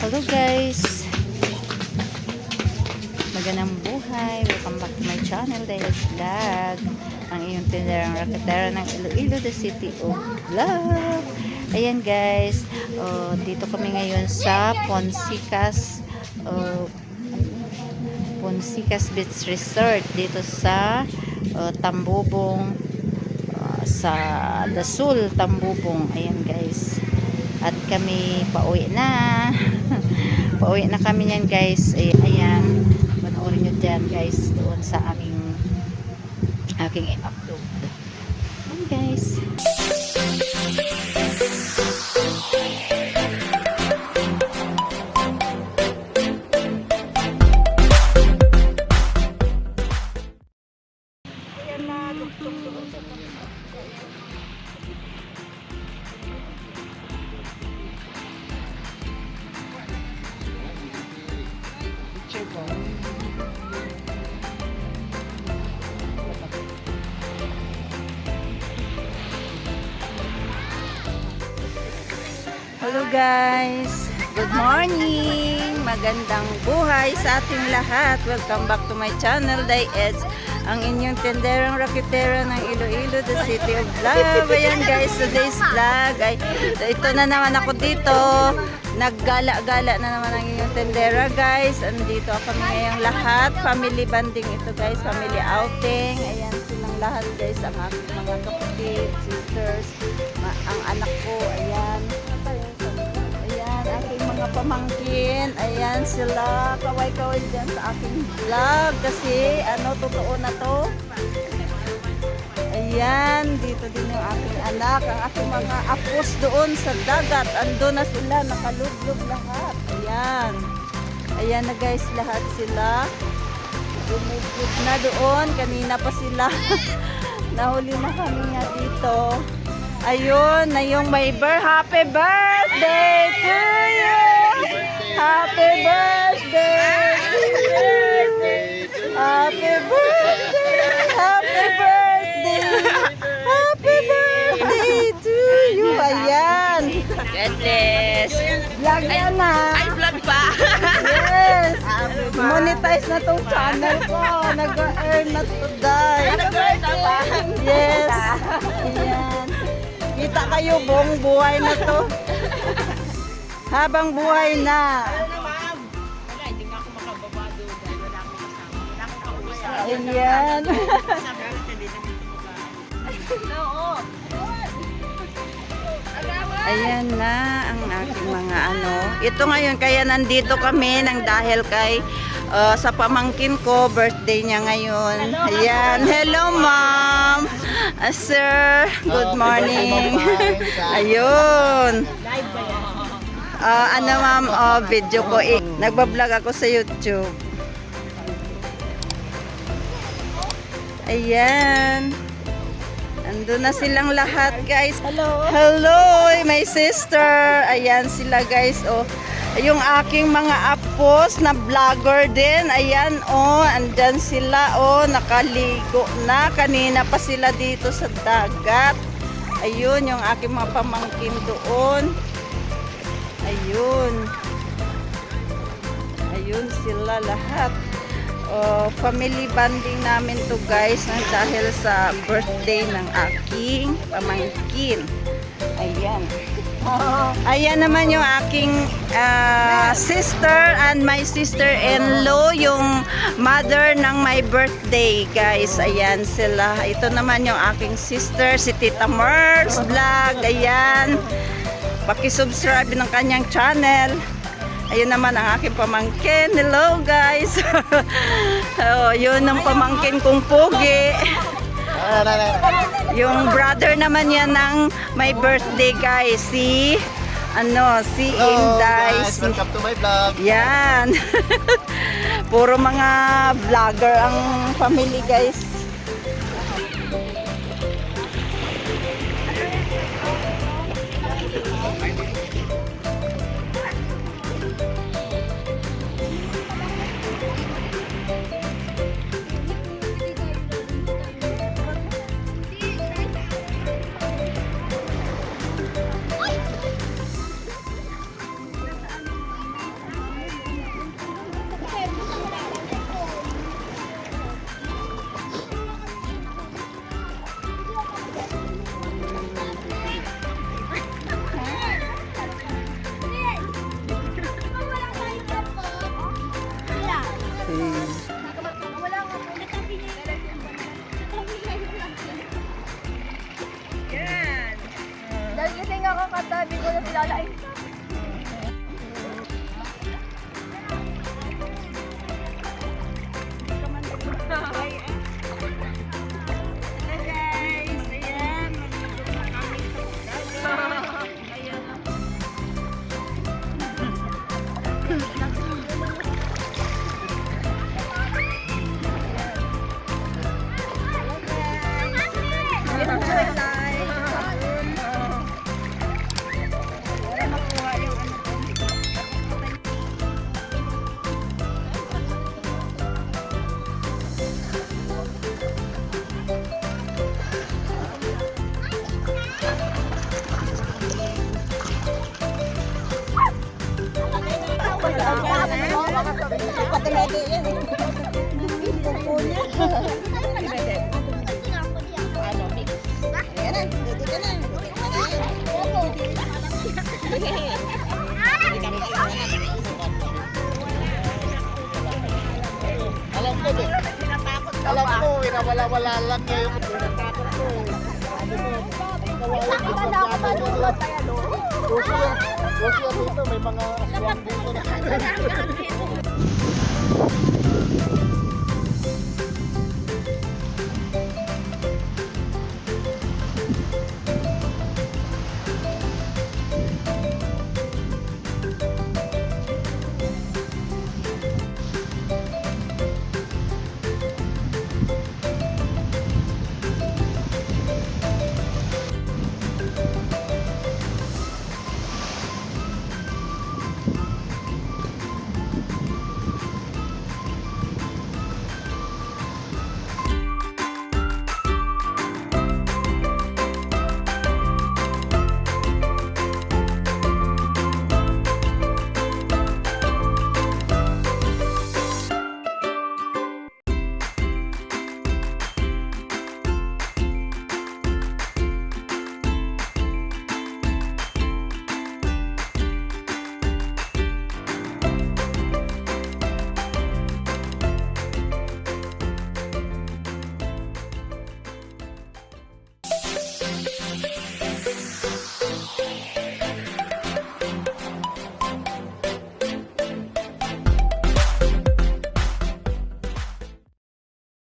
Hello guys! Magandang buhay! Welcome back to my channel dahil vlog ang iyong tinderang raketera ng Iloilo, the city of love. Ayan guys, oh, dito kami ngayon sa Ponsicas oh, Ponsicas Beach Resort dito sa oh, Tambubong sa Dasul, Tambubong. Ayan guys. At kami pauwi na. pauwi na kami yan guys. Ay, ayan. Panoorin nyo dyan guys doon sa aking aking i-upload. Ayan guys. Hello guys! Good morning! Magandang buhay sa ating lahat. Welcome back to my channel, Day Eds. Ang inyong tenderang raketera ng Iloilo, the city of love. Ayan guys, today's vlog. Ay, ito na naman ako dito. Naggala-gala na naman ang inyong tendera guys. Andito kami ngayong lahat. Family banding ito guys. Family outing. Ayan silang lahat guys. Ang mga kapatid, sisters, ang anak ko. Ayan. Mga pamangkin. Ayan sila. Kaway-kaway dyan sa aking vlog. Kasi ano, totoo na to. Ayan, dito din yung aking anak. Ang aking mga apos doon sa dagat. Ando na sila, nakalublog lahat. Ayan. Ayan na guys, lahat sila. Lumubog na doon. Kanina pa sila. Nahuli na kami nga dito. Ayun, na yung may. Happy birthday to you! Vlog yan na! Ay, vlog pa. Yes! Monetize na tong channel ko. Nag-earn na today. Nag-earn na ba? Yes. Ayan. Kita kayo, buong buhay na to. Habang buhay na. Ayan. Oo. Ayan na ang aking mga ano. Ito ngayon, kaya nandito kami nang dahil kay uh, sa pamangkin ko, birthday niya ngayon. Ayan. Hello, ma'am. Ah, sir, good morning. Ayun. Ah, ano ma'am, oh, video ko. Eh, nagbablog ako sa YouTube. Ayan. Ando na silang lahat, guys. Hello. Hello, my sister. Ayan sila, guys. Oh, yung aking mga apos na vlogger din. Ayan, oh, andyan sila. Oh, nakaligo na. Kanina pa sila dito sa dagat. Ayun, yung aking mga pamangkin doon. Ayun. Ayun sila lahat. Oh, family bonding namin to guys na dahil sa birthday ng aking pamangkin. Ayan. Ayan naman yung aking ah, sister and my sister-in-law, yung mother ng my birthday, guys. Ayan sila. Ito naman yung aking sister, si Tita Merz Vlog. Ayan. Paki-subscribe ng kanyang channel. Ayun naman ang aking pamangkin. Hello guys! oh, yun ang pamangkin kong pogi. Yung brother naman yan ng my birthday guys. Si ano, si Hello, Inday. guys, si... welcome to my vlog. Yan. Puro mga vlogger ang family guys. Thank hindi ko na pinalain. Alam ko, eh. Alam ko, eh, na wala-wala lang niya yung tinatakot ko. eh. Sabi ko, kawawa ko sa plano niya. Puso yan. Puso yan dito, may mga aswang dito na.